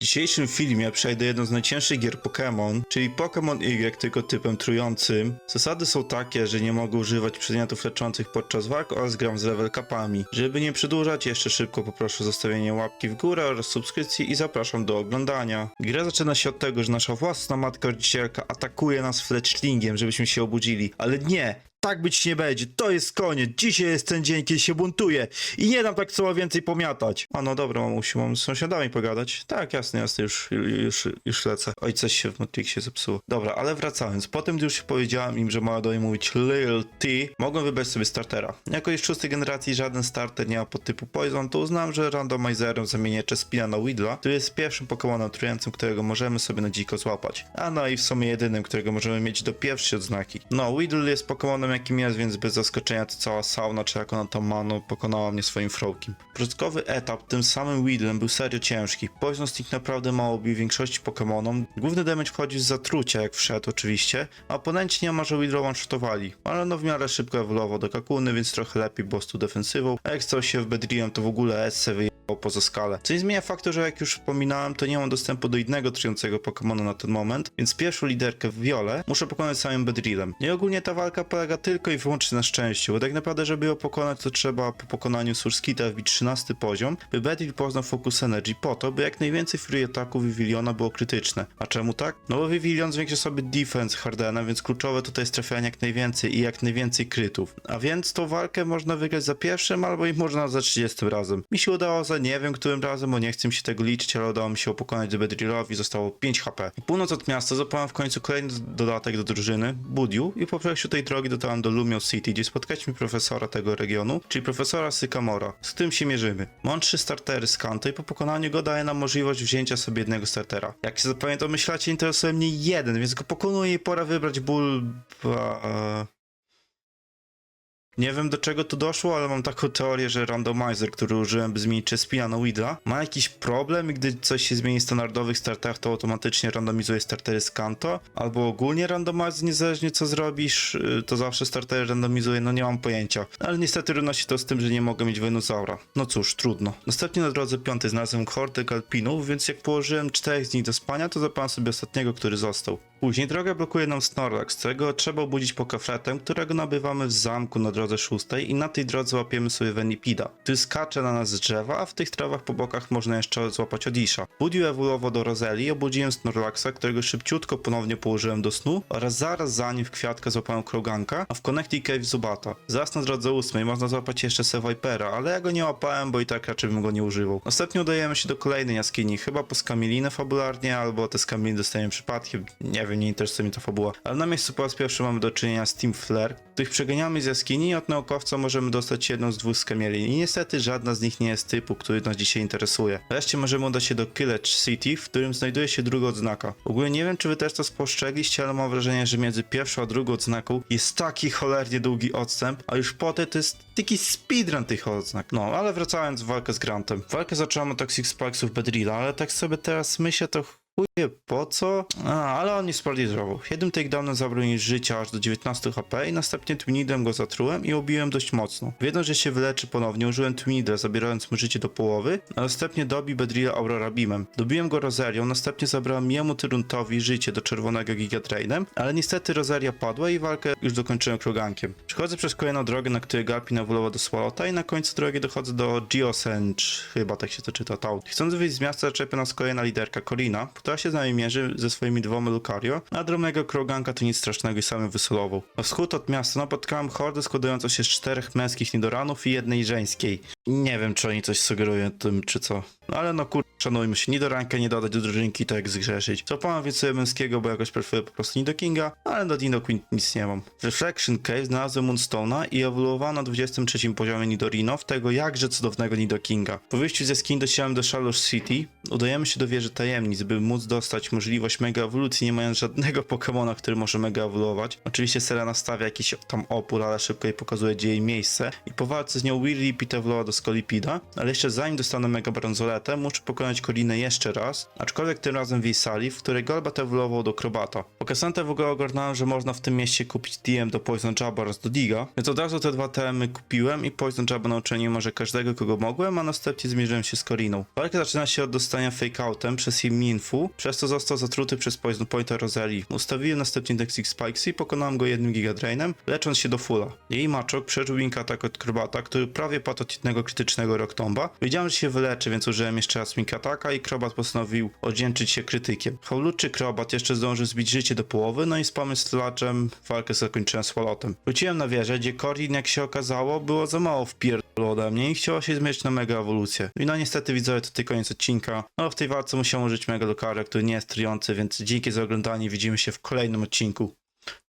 W dzisiejszym filmie przejdę jedną z najcięższych gier Pokémon, czyli Pokémon Y tylko typem trującym. Zasady są takie, że nie mogę używać przedmiotów leczących podczas walk oraz gram z level capami. Żeby nie przedłużać, jeszcze szybko poproszę o zostawienie łapki w górę oraz subskrypcji i zapraszam do oglądania. Gra zaczyna się od tego, że nasza własna matka rodzicielka atakuje nas fletchlingiem, żebyśmy się obudzili, ale nie! Tak być nie będzie, to jest koniec, dzisiaj jest ten dzień, kiedy się buntuję i nie dam tak co więcej pomiatać. A no dobra, mamusiu, mam z sąsiadami pogadać. Tak, jasne, jasne, już, już, już lecę. Oj, coś się w Matrixie zepsuło. Dobra, ale wracając, potem gdy już powiedziałem im, że mają do mnie mówić Lil T, mogłem wybrać sobie startera. Jako już szóstej generacji żaden starter nie ma podtypu Poison, to uznałem, że randomizerem zamienię Chespina na Widla, który jest pierwszym Pokémonem trującym, którego możemy sobie na dziko złapać. A no i w sumie jedynym, którego możemy mieć do pierwszej odznaki. No, Weedle jest Pokémonem jakim jest, więc bez zaskoczenia to cała sauna, czy jak ona tam ma, no pokonała mnie swoim frołkiem. Początkowy etap tym samym Weedlem był serio ciężki. Poison Stick naprawdę mało bił większości Pokémonom. Główny damage wchodził z zatrucia, jak wszedł oczywiście, a oponenci niemalże Weedle one-shotowali. Ale no w miarę szybko ewoluował do Kakuny, więc trochę lepiej było z tu defensywą, a jak stał się w Bedrilem, to w ogóle SC wyjechał poza skalę. Co nie zmienia faktu, że jak już wspominałem, to nie mam dostępu do innego trującego Pokemona na ten moment, więc pierwszą liderkę w Viole muszę pokonać samym Bedrilem. No i ogólnie ta walka polega tylko i wyłącznie na szczęściu, bo tak naprawdę, żeby ją pokonać, to trzeba po pokonaniu Surskita wbić 13 poziom, by Bedrill poznał Focus Energy po to, by jak najwięcej Fury ataków Viviliona było krytyczne. A czemu tak? No bo Vivilion zwiększa sobie defense Hardena, więc kluczowe tutaj jest trafianie jak najwięcej i jak najwięcej krytów. A więc tą walkę można wygrać za pierwszym, albo i można za 30 razem. Mi się udało za nie wiem którym razem, bo nie chcę mi się tego liczyć, ale udało mi się pokonać Bedrillowi, zostało 5 HP. Północ od miasta zapałem w końcu kolejny dodatek do drużyny, Budiu, i po przejściu tej drogi dotarłem do Lumio City, gdzie spotkaliśmy profesora tego regionu, czyli profesora Sycamora, z którym się mierzymy. Mam trzy startery z Kanto i po pokonaniu go daje nam możliwość wzięcia sobie jednego startera. Jak się zapamiętam, myślacie, interesuje mnie jeden, więc go pokonuję i pora wybrać ból... Ba... Nie wiem do czego to doszło, ale mam taką teorię, że randomizer, który użyłem, by zmienić Chespina na Widla, ma jakiś problem i gdy coś się zmieni w standardowych starterach, to automatycznie randomizuje startery z Kanto, albo ogólnie randomizer, niezależnie co zrobisz, y, to zawsze startery randomizuje, no nie mam pojęcia. Ale niestety równa się to z tym, że nie mogę mieć Venusaura. No cóż, trudno. Następnie na drodze piątej znalazłem hordę Galpinów, więc jak położyłem czterech z nich do spania, to zapałem sobie ostatniego, który został. Później drogę blokuje nam Snorlax, którego trzeba obudzić pokafretem, którego nabywamy w zamku na drodze szóstej i na tej drodze łapiemy sobie Venipida, który skacze na nas z drzewa, a w tych trawach po bokach można jeszcze złapać Odisha. Budził ewoluowo do Rozeli i obudziłem Snorlaxa, którego szybciutko ponownie położyłem do snu oraz zaraz za nim w kwiatka złapałem Kroganka, a w Connecting Cave Zubata. Zaraz na drodze ósmej można złapać jeszcze Sevipera, ale ja go nie łapałem, bo i tak raczej bym go nie używał. Następnie udajemy się do kolejnej jaskini, chyba po skamielinę fabularnie, albo te skamieliny dostajemy przypadkiem, nie wiem, nie interesuje mnie ta fabuła. Ale na miejscu po raz pierwszy mamy do czynienia z Team Flare, których przeganiamy z jaskini od naukowca możemy dostać jedną z dwóch skamielin i niestety żadna z nich nie jest typu, który nas dzisiaj interesuje. Wreszcie możemy udać się do Killage City, w którym znajduje się druga odznaka. Ogólnie nie wiem, czy wy też to spostrzegliście, ale mam wrażenie, że między pierwszą a drugą odznaką jest taki cholernie długi odstęp, a już potem to jest taki speedrun tych odznak. No, ale wracając w walkę z Grantem. Walkę zacząłem od Toxic Sparksów Bedrilla, ale tak sobie teraz myślę, to Chuje, po co? A, ale on nie sparaliżował. Jednym takedownem zabrał mi życia aż do 19 HP i następnie Twinidem go zatrułem i obiłem dość mocno. Wiedząc, że się wyleczy ponownie, użyłem Twinida, zabierając mu życie do połowy, a następnie dobi Bedrilla Aurora Beamem. Dobiłem go Rozerią, następnie zabrałem jemu Tyruntowi życie do czerwonego Gigatrainem, ale niestety Rosaria padła i walkę już dokończyłem Krogankiem. Przechodzę przez kolejną drogę, na której Garpin ewoluował do Swallowta i na końcu drogi dochodzę do Geosench, chyba tak się to czyta, Tau. Chcąc wyjść z miasta, zaczepię nas kolejna liderka, Corina, która się z nami mierzy ze swoimi dwoma Lucario, a drobnego Kroganka to nic strasznego i sam wysolował. Na wschód od miasta napotkałem hordę składającą się z czterech męskich nidoranów i jednej żeńskiej. Nie wiem, czy oni coś sugerują tym, czy co. No ale no kur... Szanujmy się, nidorankę nie dodać do drużynki, tak zgrzeszyć. Złapałem więc sobie męskiego, bo jakoś preferuję po prostu Nidokinga, ale do Dino Queen nic nie mam. W Reflection Cave znalazłem Moonstone'a i ewoluowałem na 23 poziomie Nidorino w tego jakże cudownego Nidokinga. Po wyjściu ze skin dosiałem do Shallow City, udajemy się do wieży tajemnic, by móc móc dostać możliwość mega ewolucji, nie mając żadnego Pokemona, który może mega ewoluować. Oczywiście Serena stawia jakiś tam opór, ale szybko jej pokazuje, gdzie jej miejsce. I po walce z nią Willy Pita ewoluował do Skolipida, ale jeszcze zanim dostanę mega bransoletę, muszę pokonać Kolinę jeszcze raz, aczkolwiek tym razem w jej sali, w której Golbat ewoluował do Krobata. Po Kasantę w ogóle ogarnąłem, że można w tym mieście kupić TM do Poison Jabba oraz do Diga, więc od razu te dwa TM kupiłem i Poison Jabba nauczyłem niemalże każdego, kogo mogłem, a następnie zmierzyłem się z Koriną. Walka zaczyna się od dostania fake-outem przez jej Przez co został zatruty przez Poison Pointa Roseli. Ustawiłem następnie Dexix Spikes i pokonałem go jednym Gigadrainem, lecząc się do fulla. Jej maczok przeżył Wink atak od Krobata, który prawie padł od jednego krytycznego Rocktomba. Wiedziałem, że się wyleczy, więc użyłem jeszcze raz Wink ataka i Krobat postanowił oddzięczyć się krytykiem. Howluczy Krobat jeszcze zdążył zbić życie do połowy, no i z pomysłaczem walkę zakończyłem z Falloutem. Wróciłem na wieżę, gdzie Corin, jak się okazało, było za mało wpierdolu ode mnie i chciało się zmierzyć na mega ewolucję. I no niestety widzowie, to tylko koniec odcinka. No w tej walce musiałem użyć mega Lucario, który nie jest trujący, więc dzięki za oglądanie, widzimy się w kolejnym odcinku.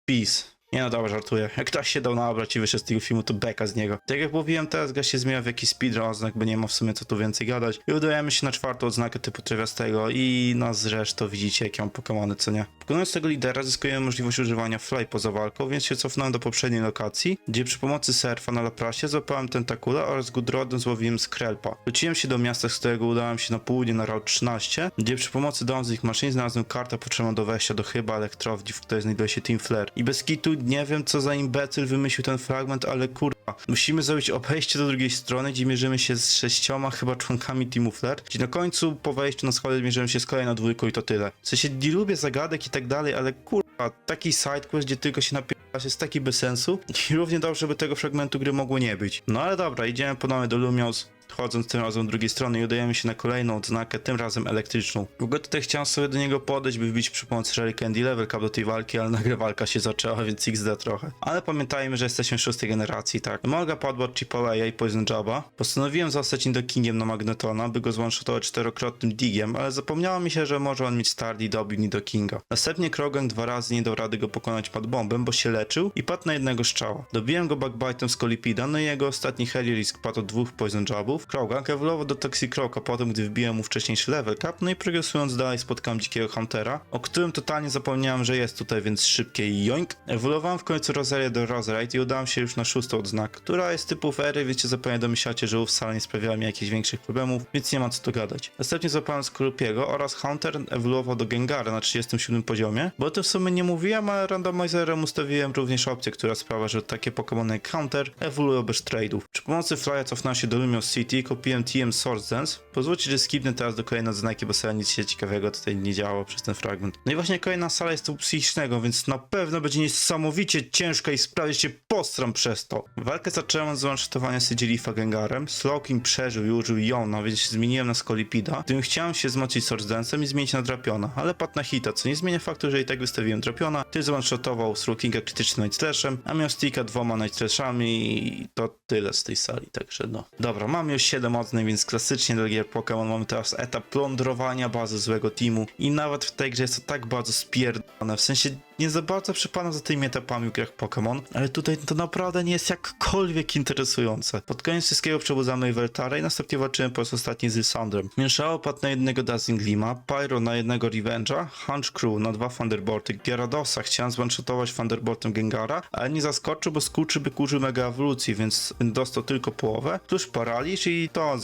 Peace. Nie no dobra, żartuję. Jak ktoś się dał nabrać i wyszedł z tego filmu, to beka z niego. Tak jak mówiłem, teraz gra się zmienia w jakiś speedrun oznak, bo nie ma w sumie co tu więcej gadać. I udajemy się na czwartą odznakę typu trawiastego i no zresztą widzicie jakie mam Pokemony, co nie. Pokonując tego lidera zyskujemy możliwość używania fly poza walką, więc się cofnąłem do poprzedniej lokacji, gdzie przy pomocy surfa na Laprasie złapałem Tentakula oraz Gudrodem złowiłem Skrelpa. Wróciłem się do miasta, z którego udałem się na południe na Route 13, gdzie przy pomocy Donzich maszyn znalazłem kartę potrzebną do wejścia do chyba elektrowni, w której znajduje się Team Flare. I bez kitu nie wiem co za imbecyl wymyślił ten fragment, ale kurwa, musimy zrobić obejście do drugiej strony, gdzie mierzymy się z sześcioma chyba członkami Teamu Flare, gdzie na końcu po wejściu na schody mierzymy się z kolejną dwójką i to tyle. W sensie nie lubię zagadek i tak dalej, ale kurwa, taki sidequest, gdzie tylko się napierasz jest taki bez sensu i równie dobrze by tego fragmentu gry mogło nie być. No ale dobra, idziemy ponownie do Lumios, Chodząc tym razem z drugiej strony i udajemy się na kolejną odznakę, tym razem elektryczną. W ogóle tutaj chciałem sobie do niego podejść, by wbić przy pomocy Rally Candy Level Cup do tej walki, ale nagle walka się zaczęła, więc XD trochę. Ale pamiętajmy, że jesteśmy szóstej generacji, tak. Morga padła od Chipoleya i Poison Jabba. Postanowiłem zostać Nidokingiem na Magnetona, by go zwanshotować czterokrotnym digiem, ale zapomniało mi się, że może on mieć start i dobił Nidokinga. Następnie Krogan dwa razy nie dał rady go pokonać pod bombem, bo się leczył i padł na jednego strzała. Dobiłem go backbite'em z Kolipida, no i jego ostatni Heliolisk padł od dwóch Poison. Krogan ewoluował do Toxicroaka potem, gdy wbiłem mu wcześniejszy level cap, no i progresując dalej spotkałem dzikiego Huntera, o którym totalnie zapomniałem, że jest tutaj, więc szybkie joink. Ewoluowałem w końcu Rosarię do Roserite i udałem się już na szóstą odznakę, która jest typu fery, wiecie, zapewne domyślacie, że wcale nie sprawiała mi jakichś większych problemów, więc nie ma co tu gadać. Następnie złapałem Skorupiego oraz Hunter ewoluował do Gengara na 37 poziomie, bo o tym w sumie nie mówiłem, ale randomizerem ustawiłem również opcję, która sprawia, że takie Pokémony jak Hunter ewoluują bez trade'ów. Przy pomocy Flya cofnąłem się do Lumios City, kupiłem TM Source Dance. Pozwólcie, że skipnę teraz do kolejnej odznaki, bo sobie nic się ciekawego tutaj nie działo przez ten fragment. No i właśnie kolejna sala jest tu psychicznego, więc na pewno będzie niesamowicie ciężka i sprawie się postram przez to. Walkę zacząłem od zwanshotowania Sigilifa Gengarem. Slowking przeżył i użył Jona, więc zmieniłem na Skolipida. Gdybym chciałem się wzmocnić Source Dance'em i zmienić na Drapiona, ale padł na hita, co nie zmienia faktu, że i tak wystawiłem Drapiona. Ty zwanshotował Slowkinga krytycznym Night Slashem, a miał Sticka dwoma Night Slashami i to tyle z tej sali, także no. Dobra, mam już 7 odznań, więc klasycznie do gier Pokémon mamy teraz etap plądrowania bazy złego teamu. I nawet w tej grze jest to tak bardzo spierdolone, w sensie nie za bardzo przypadam za tymi etapami w grach Pokémon, ale tutaj to naprawdę nie jest jakkolwiek interesujące. Pod koniec wszystkiego przebudzamy Weltara i następnie walczymy po raz ostatni z Lysandrem. Mieszało padł na jednego Dazzling Lima, Pyro na jednego Revenge'a, Hunch Crew na dwa Thunderbolty, Gyaradosa chciałem zwanshotować Thunderboltem Gengara, ale nie zaskoczył, bo skurczybyk użył Mega Ewolucji, więc dostał tylko połowę, tuż paraliż i to on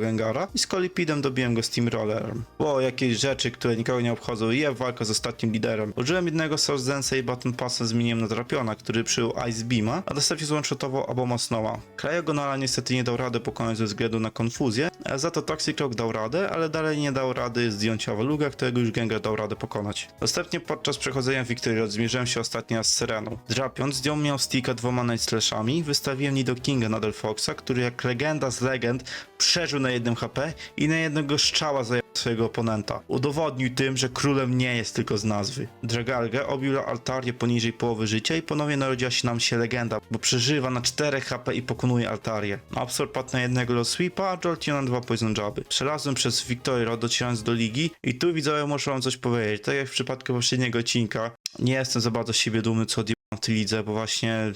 Gengara i z Kolipidem dobiłem go Steamrollerem. Było jakieś rzeczy, które nikogo nie obchodzą i ja walkę z ostatnim liderem. Użyłem jednego Source Dance'a i Button Passa zmieniłem na Drapiona, który przyjął Ice Beama, a następnie zwanshotował Aboma Snowa. Krajogonala niestety nie dał rady pokonać ze względu na konfuzję, za to Toxic Rock dał radę, ale dalej nie dał rady zdjąć Awaluga, którego już Gengar dał radę pokonać. Następnie podczas przechodzenia Victory Road zmierzyłem się ostatnio z Sereną. Drapion zdjął miał Sticka dwoma Night Slashami, wystawiłem Nidokinga na Delphoxa, który jak legenda z legend przeżył na jednym HP i na jednego strzała zajął swojego oponenta. Udowodnił tym, że królem nie jest tylko z nazwy. Dragalge obił altarię poniżej połowy życia i ponownie narodziła się nam się legenda, bo przeżywa na 4 HP i pokonuje altarię. Absor padł na jednego Lost Sweepa, a Jolty na dwa Poison Jabby. Przelazłem przez Victory docierając do ligi i tu widzowie muszę wam coś powiedzieć. Tak jak w przypadku poprzedniego odcinka, nie jestem za bardzo siebie dumny co odjebałem w tej lidze, bo właśnie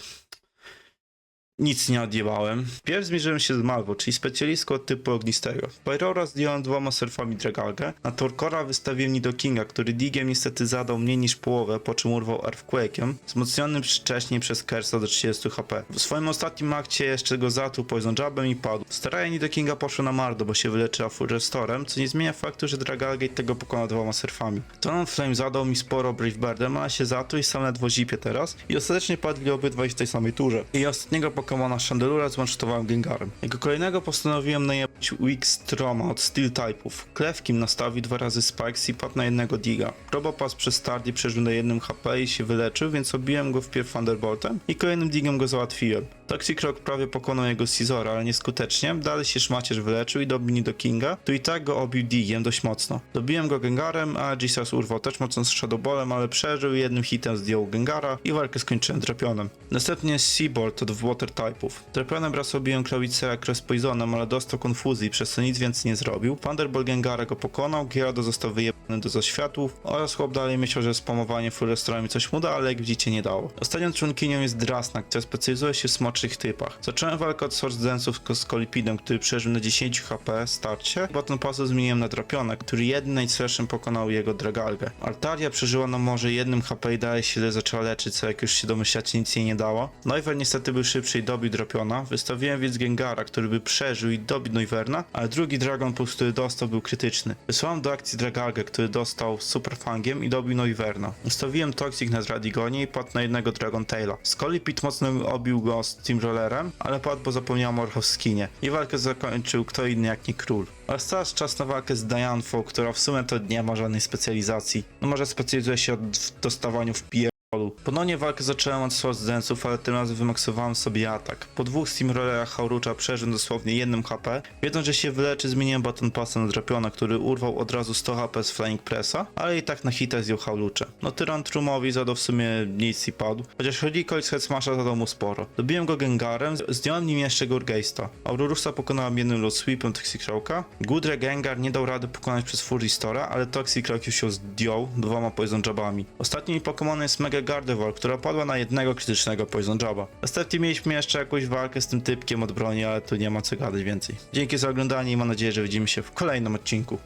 nic nie odjebałem. Pierw zmierzyłem się z Malwo, czyli specjalistką od typu ognistego. Pyrora zdjąłem dwoma surfami Dragalgę, na Torkora wystawiłem Nidokinga, który digiem niestety zadał mniej niż połowę, po czym urwał Earthquake'em, wzmocnionym wcześniej przez Kersa do 30 HP. W swoim ostatnim akcie jeszcze go zatruł Poison Jabem i padł. Staranie Nidokinga poszło na mardo, bo się wyleczyła Full Restorem, co nie zmienia faktu, że Dragalgate tego pokona dwoma surfami. Tonon Flame zadał mi sporo Brave Birdem, ale się zatruł i sam ledwo zipie teraz i ostatecznie padli obydwaj w tej samej turze. I ostatniego Pokemona Chandelura zwansztowałem Gengarem. Jego kolejnego postanowiłem najebać Weak Stroma od Steel type'ów. Klewkim nastawił dwa razy Spikes i padł na jednego Diga. Probopass przez Stardy przeżył na jednym HP i się wyleczył, więc obiłem go wpierw Thunderboltem i kolejnym Digiem go załatwiłem. Toxic Rock prawie pokonał jego Scizora, ale nieskutecznie. Dalej się szmacierz wyleczył i dobił do Kinga, tu i tak go obił Digiem dość mocno. Dobiłem go Gengarem, a Jesus urwał też mocno z Shadowballem, ale przeżył jednym hitem zdjął Gengara i walkę skończyłem Drapionem. Następnie Seaboard od Water type'ów. Drapionem raz obiłem Klawicera Cross Poisonem, ale dostał konfuzji, przez co nic więcej nie zrobił. Thunderbolt Gengara go pokonał, Gyardo został wyjebany do zaświatów oraz chłop dalej myślał, że spamowanie Fullestorami coś mu da, ale jak widzicie nie dało. Ostatnią członkinią jest Drasnak, która specjalizuje się w smoczych typach. Zacząłem walkę od Source Dance'ów z Kolipidem, który przeżył na 10 HP starcie. Potem pasu zmieniłem na Drapiona, który Night Slashem pokonał jego Dragalgę. Altaria przeżyła na może jednym HP i dalej się zaczęła leczyć, co jak już się domyślacie nic jej nie dało. Noiver niestety był szybszy i dobił Drapiona. Wystawiłem więc Gengara, który by przeżył i dobił Noiverna, ale drugi Dragon Pulse, który dostał był krytyczny. Wysłałem do akcji Dragalgę, który dostał Super Fangiem i dobił Noiverna. Ustawiłem Toxic na Radigonie i padł na jednego Dragon Taila. Skolipit mocno obił go Steamrollerem, ale padł, bo zapomniał o Orchov skinie. I walkę zakończył kto inny jak nie król. Oraz teraz czas na walkę z Dianfą, która w sumie to nie ma żadnej specjalizacji. No może specjalizuje się w dostawaniu w pier... Ponownie walkę zacząłem od Source Dance'ów, ale tym razem wymaksowałem sobie atak. Po dwóch Steamrollerach Haurucza przeżył dosłownie jednym HP. Wiedząc, że się wyleczy, zmieniłem Baton Passa na Drapiona, który urwał od razu 100 HP z Flying Pressa, ale i tak na hita zdjął Haulucze. No Tyran Trumowi zadał w sumie nic i padł, chociaż Hodikoid z Headsmasha zadał mu sporo. Dobiłem go Gengarem, zdjąłem nim jeszcze Gurgeista. Aurorusa pokonałem jednym Lost Sweepem Toxic Rocka. Gudre Gengar nie dał rady pokonać przez Full Restora, ale Toxic Rock już się zdjął dwoma Poison Jabami. Ostatnim Pokémonem jest Mega Gardevoir, która padła na jednego krytycznego Poison Jaba. Następnie mieliśmy jeszcze jakąś walkę z tym typkiem od broni, ale tu nie ma co gadać więcej. Dzięki za oglądanie i mam nadzieję, że widzimy się w kolejnym odcinku.